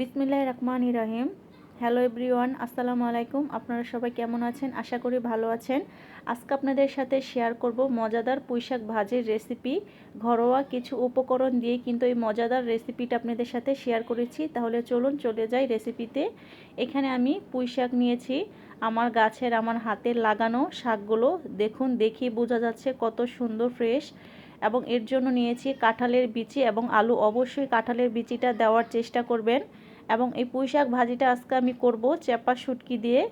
বিসমিল্লাহ Rahman ইরাহিম hello everyone আসসালামু আলাইকুম। আপনারা সবাই কেমন আছেন? আশা করি ভালো আছেন। আজকে আপনাদের সাথে শেয়ার করব মজাদার পুঁইশাক ভাজির রেসিপি ঘরোয়া কিছু উপকরণ দিয়ে কিন্তু এই মজাদার রেসিপিটা আপনাদের সাথে শেয়ার করেছি। তাহলে চলুন চলে যাই রেসিপিতে এখানে আমি পুঁইশাক নিয়েছি। আমার গাছের, আমার হাতের লাগানো শাকগুলো। দেখুন দেখি বোঝা যাচ্ছে কত সুন্দর ফ্রেশ এবং এর জন্য নিয়েছি কাঁঠালের বিচি এবং আলু। অবশ্যই কাঁঠালের বিচিটা দেওয়ার চেষ্টা করবেন। এবং এই পুঁই শাক ভাজিটা আজকে আমি করব। চেপা শুটকি দিয়ে।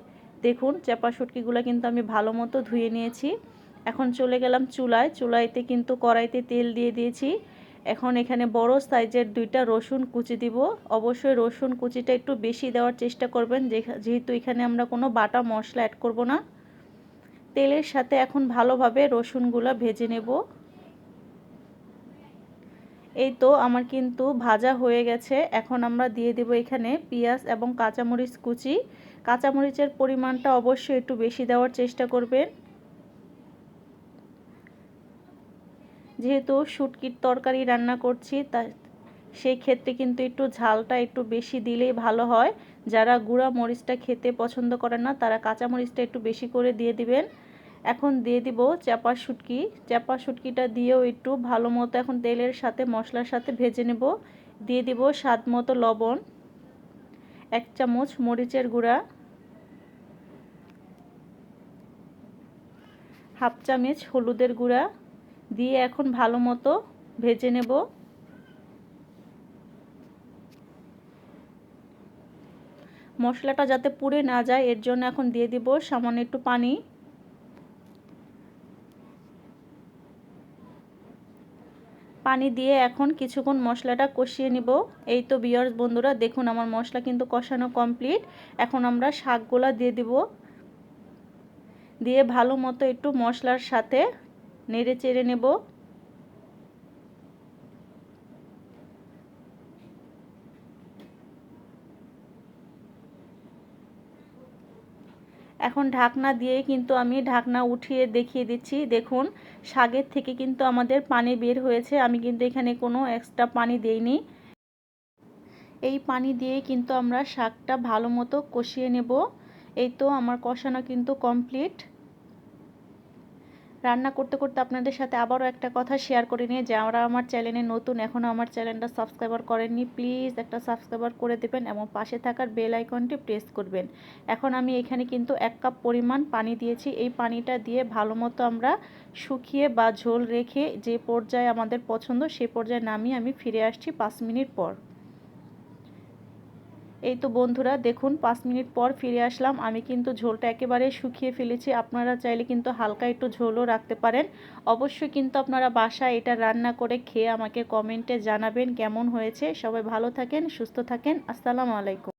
দেখুন, চেপা শুটকিগুলো কিন্তু আমি ভালো মতো ধুয়ে নিয়েছি। এখন চলে গেলাম চুলায়। চুলাইতে কিন্তু কড়াইতে তেল দিয়ে দিয়েছি। এখন এখানে বড় সাইজের দুইটা রসুন কুচি দিব। অবশ্যই রসুন কুচিটা একটু বেশি দেওয়ার চেষ্টা করবেন। যেহেতু এখানে আমরা কোনো বাটা মশলা অ্যাড করব না। তেলের সাথে এখন ভালোভাবে রসুনগুলো ভেজে নেব। এই তো আমার কিন্তু ভাজা হয়ে গেছে। এখন আমরা দিয়ে দেব এখানে পেঁয়াজ এবং কাঁচামরিচ কুচি। কাঁচামরিচের পরিমাণটা অবশ্যই একটু বেশি দেওয়ার চেষ্টা করবেন। যেহেতু শুটকির তরকারি রান্না করছি, তা সেই ক্ষেত্রে কিন্তু একটু ঝালটা একটু বেশি দিলেই ভালো হয়। যারা গুঁড়া মরিচটা খেতে পছন্দ করে না, তারা কাঁচামরিচটা একটু বেশি করে দিয়ে দিবেন। এখন দিয়ে দিব চাপা শুটকি। চাপা শুটকিটা দিয়েও একটু ভালো মতো এখন তেলের সাথে মশলার সাথে ভেজে নেব। দিয়ে দিব স্বাদ মতো লবণ, এক চামচ মরিচের গুঁড়া, হাফ চামচ হলুদের গুঁড়া। দিয়ে এখন ভালো মতো ভেজে নেব। মশলাটা যাতে পুড়ে না যায়, এর জন্য এখন দিয়ে দিব সামান্য একটু পানি। পানি দিয়ে এখন কিছুক্ষণ মশলাটা কষিয়ে নিব। এই তো বিয়ার্স বন্ধুরা, দেখুন আমার মশলা কিন্তু কষানো কমপ্লিট এখন আমরা শাকগুলা দিয়ে দিব। দিয়ে ভালো মতো একটু মশলার সাথে নেড়ে চেড়ে নেব। এখন ঢাকনা দিয়ে কিন্তু আমি ঢাকনা উঠিয়ে দেখিয়ে দিচ্ছি। দেখুন শাকের থেকে কিন্তু আমাদের পানি বের হয়েছে। আমি কিন্তু এখানে কোনো এক্সট্রা পানি দেইনি। এই পানি দিয়ে কিন্তু আমরা শাকটা ভালো মতো কষিয়ে নেব। এই তো আমার কষানো কিন্তু কমপ্লিট রান্না করতে করতে আপনাদের সাথে আবারও একটা কথা শেয়ার করে নিয়ে, যারা আমার চ্যানেলে নতুন এখনও আমার চ্যানেলটা সাবস্ক্রাইবার করেননি প্লিজ একটা সাবস্ক্রাইবার করে দেবেন এবং পাশে থাকার বেল আইকনটি প্রেস করবেন। এখন আমি এখানে কিন্তু এক কাপ পরিমাণ পানি দিয়েছি। এই পানিটা দিয়ে ভালো মতো আমরা শুকিয়ে বা ঝোল রেখে যে পর্যায়ে আমাদের পছন্দ, সে পর্যায়ে নামিয়ে আমি ফিরে আসছি পাঁচ মিনিট পর। এই তো বন্ধুরা, দেখুন, পাঁচ মিনিট পর ফিরে আসলাম। আমি কিন্তু ঝোলটা একেবারে শুকিয়ে ফেলেছি। আপনারা চাইলে কিন্তু হালকা একটু ঝোলও রাখতে পারেন। অবশ্যই কিন্তু আপনারা বাসায় এটা রান্না করে খেয়ে আমাকে কমেন্টে জানাবেন কেমন হয়েছে। সবাই ভালো থাকেন, সুস্থ থাকেন। আসসালামু আলাইকুম।